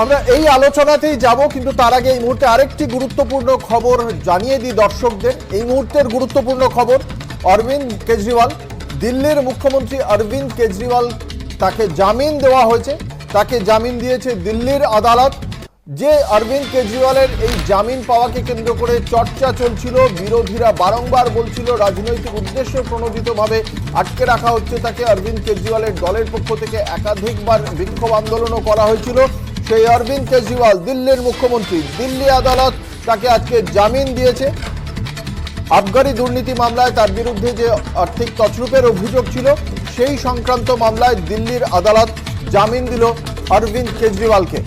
আমরা এই আলোচনাতেই যাব, কিন্তু তার আগে এই মুহূর্তে আরেকটি গুরুত্বপূর্ণ খবর জানিয়ে দিই দর্শকদের। এই মুহূর্তের গুরুত্বপূর্ণ খবর, অরবিন্দ কেজরিওয়াল, দিল্লির মুখ্যমন্ত্রী অরবিন্দ কেজরিওয়াল তাকে জামিন দেওয়া হয়েছে। তাকে জামিন দিয়েছে দিল্লির আদালত। যে অরবিন্দ কেজরিওয়ালের এই জামিন পাওয়াকে কেন্দ্র করে চর্চা চলছিল, বিরোধীরা বারংবার বলছিল, রাজনৈতিক উদ্দেশ্য প্রণোদিতভাবে আটকে রাখা হচ্ছে তাকে। অরবিন্দ কেজরিওয়ালের দলের পক্ষ থেকে একাধিকবার বিক্ষোভ আন্দোলনও করা হয়েছিল। সেই অরবিন্দ কেজরিওয়াল, দিল্লির মুখ্যমন্ত্রী। দিল্লি আদালত তাকে আজকে জামিন দিয়েছে। আবগারি দুর্নীতি মামলায় তার বিরুদ্ধে যে আর্থিক তছরূপের অভিযোগ ছিল, সেই সংক্রান্ত মামলায় দিল্লির আদালত জামিন দিল অরবিন্দ কেজরিওয়ালকে।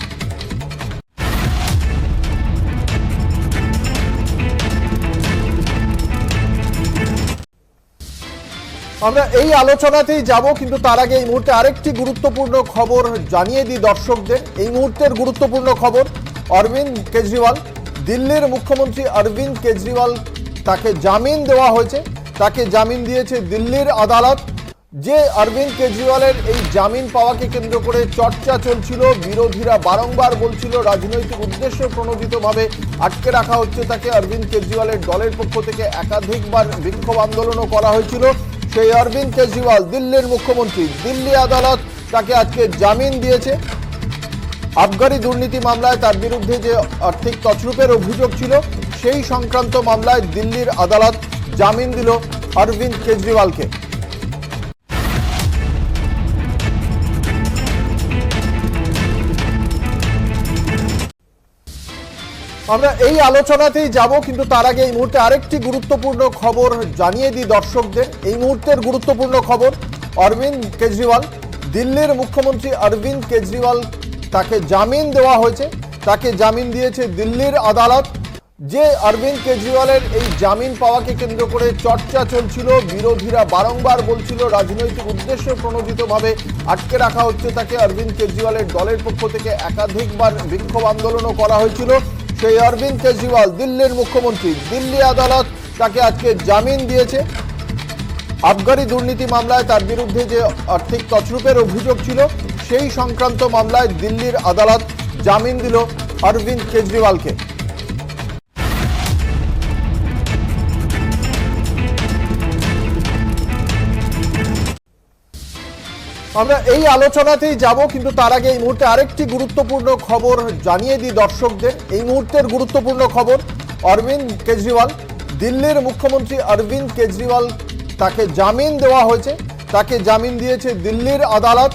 আমরা এই আলোচনাতেই যাব, কিন্তু তার আগে এই মুহূর্তে আরেকটি গুরুত্বপূর্ণ খবর জানিয়ে দিই দর্শকদের। এই মুহূর্তের গুরুত্বপূর্ণ খবর, অরবিন্দ কেজরিওয়াল। দিল্লির মুখ্যমন্ত্রী অরবিন্দ কেজরিওয়াল তাকে জামিন দেওয়া হয়েছে। তাকে জামিন দিয়েছে দিল্লির আদালত। যে অরবিন্দ কেজরিওয়ালের এই জামিন পাওয়াকে কেন্দ্র করে চর্চা চলছিল, বিরোধীরা বারংবার বলছিল, রাজনৈতিক উদ্দেশ্য প্রণোদিতভাবে আটকে রাখা হচ্ছে তাকে। অরবিন্দ কেজরিওয়ালের দলের পক্ষ থেকে একাধিকবার বিক্ষোভ আন্দোলনও করা হয়েছিল। সেই অরবিন্দ কেজরিওয়াল, দিল্লির মুখ্যমন্ত্রী। দিল্লি আদালত তাকে আজকে জামিন দিয়েছে। আবগারি দুর্নীতি মামলায় তার বিরুদ্ধে যে আর্থিক তছরূপের অভিযোগ ছিল, সেই সংক্রান্ত মামলায় দিল্লির আদালত জামিন দিল অরবিন্দ কেজরিওয়ালকে। আমরা এই আলোচনাতেই যাব, কিন্তু তার আগে এই মুহূর্তে আরেকটি গুরুত্বপূর্ণ খবর জানিয়ে দিই দর্শকদের। এই মুহূর্তের গুরুত্বপূর্ণ খবর, অরবিন্দ কেজরিওয়াল, দিল্লির মুখ্যমন্ত্রী অরবিন্দ কেজরিওয়াল তাকে জামিন দেওয়া হয়েছে। তাকে জামিন দিয়েছে দিল্লির আদালত। যে অরবিন্দ কেজরিওয়ালের এই জামিন পাওয়াকে কেন্দ্র করে চর্চা চলছিল, বিরোধীরা বারংবার বলছিল, রাজনৈতিক উদ্দেশ্য প্রণোদিতভাবে আটকে রাখা হচ্ছে তাকে। অরবিন্দ কেজরিওয়ালের দলের পক্ষ থেকে একাধিকবার বিক্ষোভ আন্দোলনও করা হয়েছিল। সেই অরবিন্দ কেজরিওয়াল, দিল্লির মুখ্যমন্ত্রী। দিল্লি আদালত তাকে আজকে জামিন দিয়েছে। আবগারি দুর্নীতি মামলায় তার বিরুদ্ধে যে আর্থিক তছরূপের অভিযোগ ছিল, সেই সংক্রান্ত মামলায় দিল্লির আদালত জামিন দিল অরবিন্দ কেজরিওয়ালকে। আমরা এই আলোচনাতেই যাব, কিন্তু তার আগে এই মুহূর্তে আরেকটি গুরুত্বপূর্ণ খবর জানিয়ে দিই দর্শকদের। এই মুহূর্তের গুরুত্বপূর্ণ খবর, অরবিন্দ কেজরিওয়াল, দিল্লির মুখ্যমন্ত্রী অরবিন্দ কেজরিওয়াল তাকে জামিন দেওয়া হয়েছে। তাকে জামিন দিয়েছে দিল্লির আদালত।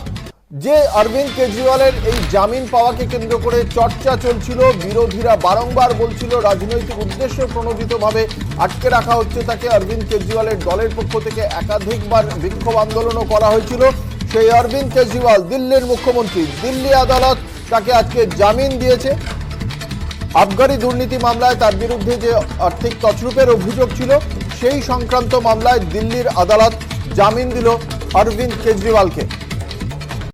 যে অরবিন্দ কেজরিওয়ালের এই জামিন পাওয়াকে কেন্দ্র করে চর্চা চলছিল, বিরোধীরা বারংবার বলছিল, রাজনৈতিক উদ্দেশ্য প্রণোদিতভাবে আটকে রাখা হচ্ছে তাকে। অরবিন্দ কেজরিওয়ালের দলের পক্ষ থেকে একাধিকবার বিক্ষোভ আন্দোলনও করা হয়েছিল। সেই অরবিন্দ কেজরিওয়াল, দিল্লির মুখ্যমন্ত্রী। দিল্লি আদালত তাকে আজকে জামিন দিয়েছে। আবগারি দুর্নীতি মামলায় তার বিরুদ্ধে যে আর্থিক তছরূপের অভিযোগ ছিল, সেই সংক্রান্ত মামলায় দিল্লির আদালত জামিন দিল অরবিন্দ কেজরিওয়ালকে।